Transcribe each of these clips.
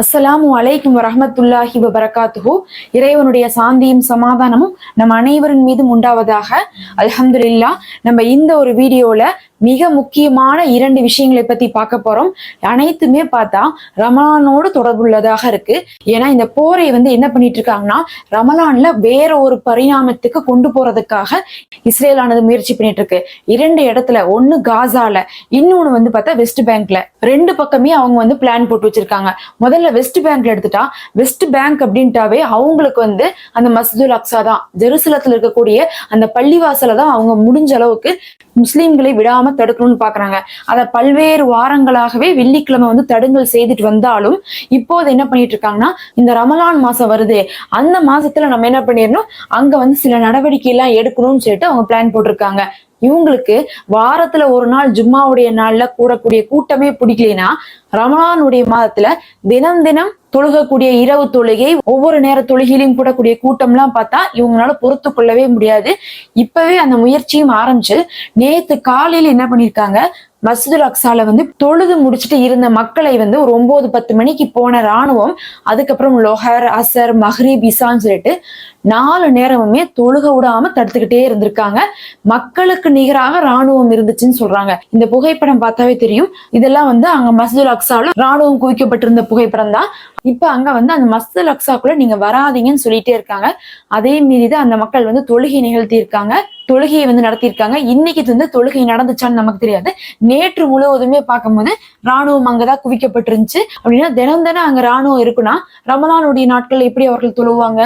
அஸ்ஸலாமு அலைக்கும் வரஹ்மத்துல்லாஹி வபரகாத்துஹு. இறைவனுடைய சாந்தியும் சமாதானமும் நம் அனைவரின் மீதும் உண்டாவதாக. அலமதுல்லா நம்ம இந்த ஒரு வீடியோல மிக முக்கியமான இரண்டு விஷயங்களை பத்தி பார்க்க போறோம். அனைத்துமே பார்த்தா ரமலானோடு தொடர்புள்ளதாக இருக்கு. ஏன்னா இந்த போரை வந்து என்ன பண்ணிட்டு இருக்காங்கன்னா ரமலான்ல வேற ஒரு பரிணாமத்துக்கு கொண்டு போறதுக்காக இஸ்ரேலானது முயற்சி பண்ணிட்டு இருக்கு இரண்டு இடத்துல ஒன்னு காசால இன்னொன்னு வந்து பார்த்தா வெஸ்ட் பேங்க்ல. ரெண்டு பக்கமே அவங்க வந்து பிளான் போட்டு வச்சிருக்காங்க. முதல்ல வெஸ்ட் பேங்க்ல எடுத்துட்டா வெஸ்ட் பேங்க் அப்படின்ட்டாவே அவங்களுக்கு வந்து அந்த மஸ்ஜிதுல் அக்ஸா தான். ஜெருசலத்துல இருக்கக்கூடிய அந்த பள்ளிவாசல தான் அவங்க முடிஞ்ச அளவுக்கு முஸ்லீம்களை விடாம தடுக்கணும்னு பாக்குறாங்க. அதை பல்வேறு வாரங்களாகவே வெள்ளிக்கிழமை வந்து தடுங்கல் செய்துட்டு வந்தாலும் இப்போது என்ன பண்ணிட்டு இருக்காங்கன்னா இந்த ரமலான் மாசம் வருது. அந்த மாசத்துல நம்ம என்ன பண்ணிடணும்? அங்க வந்து சில நடவடிக்கை எல்லாம் எடுக்கணும்னு சொல்லிட்டு அவங்க பிளான் போட்டிருக்காங்க. இவங்களுக்கு வாரத்துல ஒரு நாள் ஜும்மாவுடைய நாள்ல கூடக்கூடிய கூட்டமே பிடிக்கலைன்னா ரமலானுடைய மாதத்துல தினம் தினம் தொழுகக்கூடிய இரவு தொழுகை ஒவ்வொரு நேர தொழுகையிலும் கூடக்கூடிய கூட்டம்லாம் பார்த்தா இவங்களால பொறுத்து கொள்ளவே முடியாது. இப்பவே அந்த முயற்சியும் ஆரம்பிச்சு நேத்து காலையில என்ன பண்ணிருக்காங்க? மஸ்ஜிதுல் அக்ஸால வந்து தொழுது முடிச்சுட்டு இருந்த மக்களை வந்து ஒரு ஒன்பது பத்து மணிக்கு போன ராணுவம் அதுக்கப்புறம் லொஹர் அசர் மஹ்ரீப் இசான்னு சொல்லிட்டு நாலு நேரமுமே தொழுக விடாம தடுத்துக்கிட்டே இருந்திருக்காங்க. மக்களுக்கு நிகராக ராணுவம் இருந்துச்சுன்னு சொல்றாங்க. இந்த புகைப்படம் பார்த்தாவே தெரியும். இதெல்லாம் வந்து அங்க மஸ்ஜிதுல் அக்ஸால ராணுவம் குவிக்கப்பட்டிருந்த புகைப்படம் தான். இப்ப அங்க வந்து அந்த மஸ்ஜிதுல் அக்ஸாக்குள்ள நீங்க வராதீங்கன்னு சொல்லிட்டே இருக்காங்க. அதே மீறிதான் அந்த மக்கள் வந்து தொழுகை நிகழ்த்தி இருக்காங்க தொழுகையை வந்து நடத்தியிருக்காங்க. இன்னைக்கு வந்து தொழுகை நடந்துச்சான்னு நமக்கு தெரியாது. நேற்று முழுவதுமே பார்க்கும்போது ராணுவம் அங்கதான் குவிக்கப்பட்டிருந்துச்சு. அப்படின்னா தினம் தினம் அங்க ராணுவம் இருக்குன்னா ரமலானுடைய நாட்கள் எப்படி அவர்கள் தொழுவாங்க?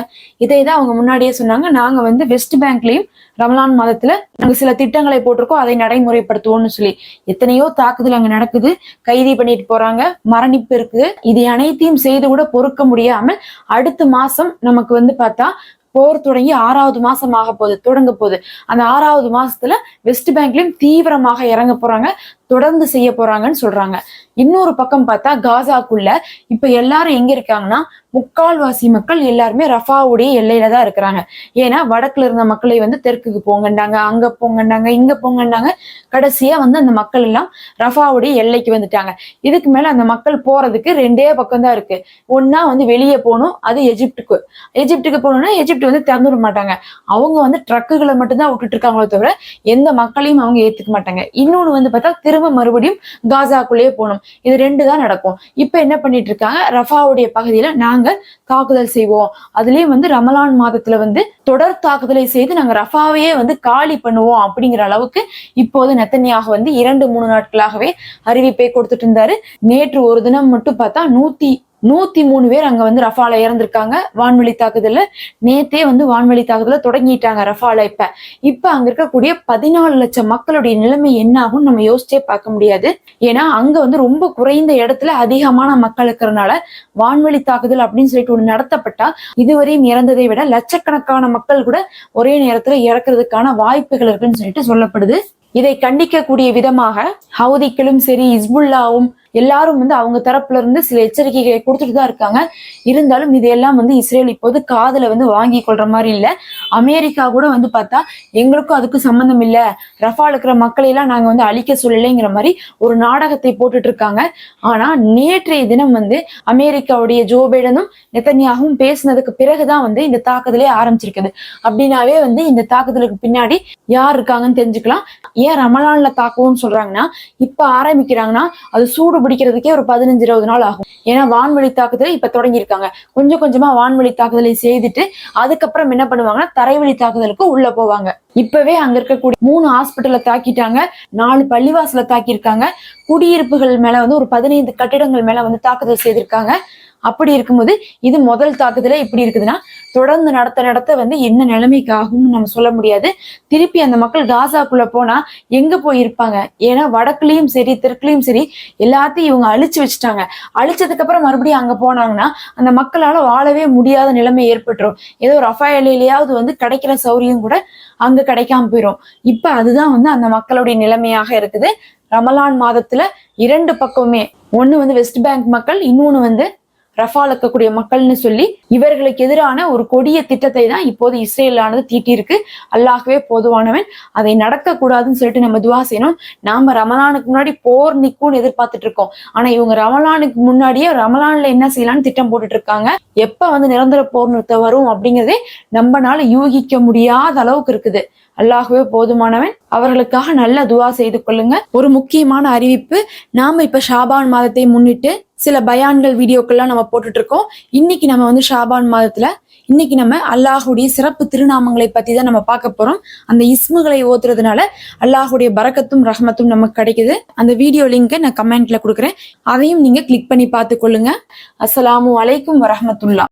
இதை தான் அவங்க முன்னாடியே சொன்னாங்க. நாங்க வந்து வெஸ்ட் பேங்க்லயும் ரமலான் மாதத்துல நாங்க சில திட்டங்களை போட்டிருக்கோம். அதை நடைமுறைப்படுத்துவோம்னு சொல்லி. எத்தனையோ தாக்குதல் அங்க நடக்குது. கைதி பண்ணிட்டு போறாங்க. மரணிப்பு இருக்கு இதை அனைத்தையும் செய்து கூட பொறுக்க முடியாமல் அடுத்த மாசம் நமக்கு வந்து பார்த்தா போர் தொடங்கி ஆறாவது மாசம் ஆக போகுது தொடங்க போகுது. அந்த ஆறாவது மாசத்துல வெஸ்ட் பேங்க்லயும் தீவிரமாக இறங்க போறாங்க. தொடர்ந்து செய்ய போறாங்கன்னு சொல்றாங்க. இன்னொரு பக்கம் பார்த்தா காசாக்குள்ள இப்ப எல்லாரும் எங்க இருக்காங்கன்னா முக்கால்வாசி மக்கள் எல்லாருமே ரஃபாவுடைய எல்லையில தான் இருக்கிறாங்க. ஏன்னா வடக்குல இருந்த மக்களை வந்து தெற்குக்கு போங்கண்டாங்க அங்க போங்கண்டாங்க இங்க போங்கண்டாங்க. கடைசியா வந்து அந்த மக்கள் எல்லாம் ரஃபாவுடைய எல்லைக்கு வந்துட்டாங்க. இதுக்கு மேல அந்த மக்கள் போறதுக்கு ரெண்டே பக்கம் தான் இருக்கு. ஒன்னா வந்து வெளியே போகணும் அது எஜிப்டுக்கு. எஜிப்டுக்கு போகணும்னா எஜிப்ட் வந்து திறந்து மாட்டாங்க. அவங்க வந்து ட்ரக்குகளை மட்டும்தான் விட்டுட்டு இருக்காங்களோ தவிர எந்த மக்களையும் அவங்க ஏத்துக்க மாட்டாங்க. இன்னொன்னு வந்து பார்த்தா திரு திரும்ப மறுபடியும் காசாக்குள்ளேயே போகணும். இது ரெண்டு தான் நடக்கும். இப்ப என்ன பண்ணிட்டு இருக்காங்க? ரஃபாவுடைய பகுதியில நாங்க தாக்குதல் செய்வோம். அதுலயும் வந்து ரமலான் மாதத்துல வந்து தொடர் தாக்குதலை செய்து நாங்க ரஃபாவையே வந்து காலி பண்ணுவோம் அப்படிங்கிற அளவுக்கு இப்போது நெத்தனியாக வந்து இரண்டு மூணு நாட்களாகவே அறிவிப்பை கொடுத்துட்டு இருந்தாரு. நேற்று ஒரு தினம் மட்டும் பார்த்தா நூத்தி நூத்தி மூணு பேர் அங்க வந்து ரஃபால இறந்திருக்காங்க. வான்வெளி தாக்குதல்ல. நேத்தே வந்து வான்வெளி தாக்குதல தொடங்கிட்டாங்க ரஃபால இப்ப. இப்ப அங்க இருக்கக்கூடிய பதினாலு லட்சம் மக்களுடைய நிலைமை என்ன ஆகும் நம்ம யோசிச்சே பார்க்க முடியாது. ஏன்னா அங்க வந்து ரொம்ப குறைந்த இடத்துல அதிகமான மக்கள் இருக்கிறதுனால வான்வெளி தாக்குதல் அப்படின்னு சொல்லிட்டு ஒண்ணு நடத்தப்பட்டா இதுவரையும் இறந்ததை விட லட்சக்கணக்கான மக்கள் கூட ஒரே நேரத்துல இறக்குறதுக்கான வாய்ப்புகள் இருக்குன்னு சொல்லிட்டு சொல்லப்படுது. இதை கண்டிக்கக்கூடிய விதமாக ஹவுதிக்களும் சரி இஸ்புல்லாவும் எல்லாரும் வந்து அவங்க தரப்புல இருந்து சில எச்சரிக்கைகளை கொடுத்துட்டு தான் இருக்காங்க. இருந்தாலும் இதையெல்லாம் வந்து இஸ்ரேல் இப்போது காதுல வந்து வாங்கி கொள்ற மாதிரி இல்ல. அமெரிக்கா கூட வந்து பார்த்தா எங்களுக்கும் அதுக்கும் சம்மந்தம் இல்ல. ரஃபால் இருக்கிற மக்களை எல்லாம் நாங்க வந்து அழிக்க சொல்லலைங்கிற மாதிரி ஒரு நாடகத்தை போட்டுட்டு இருக்காங்க. ஆனா நேற்றைய தினம் வந்து அமெரிக்காவுடைய ஜோ பைடனும் நெத்தன்யாகவும் பேசினதுக்கு பிறகுதான் வந்து இந்த தாக்குதலே ஆரம்பிச்சிருக்குது. அப்படின்னாவே வந்து இந்த தாக்குதலுக்கு பின்னாடி யார் இருக்காங்கன்னு தெரிஞ்சுக்கலாம். ஏன் ரமலான்ல தாக்கவும் சொல்றாங்கன்னா இப்ப ஆரம்பிக்கிறாங்கன்னா அது சூடு பிடிக்கிறதுக்கே ஒரு பதினஞ்சு இருபது நாள் ஆகும். ஏன்னா வான்வெளி தாக்குதலை இப்ப தொடங்கியிருக்காங்க. கொஞ்சம் கொஞ்சமா வான்வெளி தாக்குதலை செய்துட்டு அதுக்கப்புறம் என்ன பண்ணுவாங்கன்னா தரைவழி தாக்குதலுக்கு உள்ள போவாங்க. இப்பவே அங்க இருக்கக்கூடிய மூணு ஹாஸ்பிட்டலை தாக்கிட்டாங்க. நாலு பள்ளிவாசல தாக்கியிருக்காங்க. குடியிருப்புகள் மேல வந்து ஒரு பதினைந்து கட்டிடங்கள் மேல வந்து தாக்குதல் செய்திருக்காங்க. அப்படி இருக்கும்போது இது முதல் தாக்குதல இப்படி இருக்குதுன்னா தொடர்ந்து நடத்த நடத்த வந்து என்ன நிலைமைக்கு ஆகும்னு நம்ம சொல்ல முடியாது. திருப்பி அந்த மக்கள் காசாக்குள்ள போனா எங்க போய் இருப்பாங்க? ஏன்னா வடக்குலயும் சரி தெற்குலயும் சரி எல்லாத்தையும் இவங்க அழிச்சு வச்சுட்டாங்க. அழிச்சதுக்கு அப்புறம் மறுபடியும் அங்க போனாங்கன்னா அந்த மக்களால வாழவே முடியாத நிலைமை ஏற்பட்டுரும். ஏதோ ரஃபா வந்து கிடைக்கிற சௌரியம் கூட அங்க கிடைக்காம போயிடும் இப்ப அதுதான் வந்து அந்த மக்களுடைய நிலைமையாக இருக்குது. ரமலான் மாதத்துல இரண்டு பக்கமுமே ஒன்னு வந்து வெஸ்ட் பேங்க் மக்கள் இன்னொன்னு வந்து ரஃபால் இருக்கக்கூடிய மக்கள்னு சொல்லி இவர்களுக்கு எதிரான ஒரு கொடிய திட்டத்தை தான் இப்போது இஸ்ரேலானது தீட்டியிருக்கு. அல்லாகவே போதுவானவன். அதை நடக்கக்கூடாதுன்னு சொல்லிட்டு நம்ம துவா செய்யணும். நாம ரமலானுக்கு முன்னாடி போர் நிற்கும்னு எதிர்பார்த்துட்டு இருக்கோம். ஆனா இவங்க ரமலானுக்கு முன்னாடியே ரமலான்ல என்ன செய்யலாம்னு திட்டம் போட்டுட்டு இருக்காங்க? எப்ப வந்து நிரந்தர போர் நிறுத்த வரும் அப்படிங்கிறதே நம்மனால யூகிக்க முடியாத அளவுக்கு இருக்குது. அல்லாகவே போதுமானவன். அவர்களுக்காக நல்ல துவா செய்து கொள்ளுங்க. ஒரு முக்கியமான அறிவிப்பு நாம இப்ப ஷாபான் மாதத்தை முன்னிட்டு சில பயான்கள் வீடியோக்கள்லாம் நம்ம போட்டுட்டு இருக்கோம் இன்னைக்கு நம்ம வந்து ஷாபான் மாதத்துல இன்னைக்கு நம்ம அல்லாஹுடைய சிறப்பு திருநாமங்களை பத்தி தான் நம்ம பார்க்க போறோம். அந்த இஸ்முகளை ஓத்துறதுனால அல்லாஹுடைய பறக்கத்தும் ரஹமத்தும் நமக்கு கிடைக்குது. அந்த வீடியோ லிங்கை நான் கமெண்ட்ல கொடுக்குறேன். அதையும் நீங்க கிளிக் பண்ணி பார்த்து கொள்ளுங்க அஸ்ஸலாமு அலைக்கும் வரஹமத்துல்லா.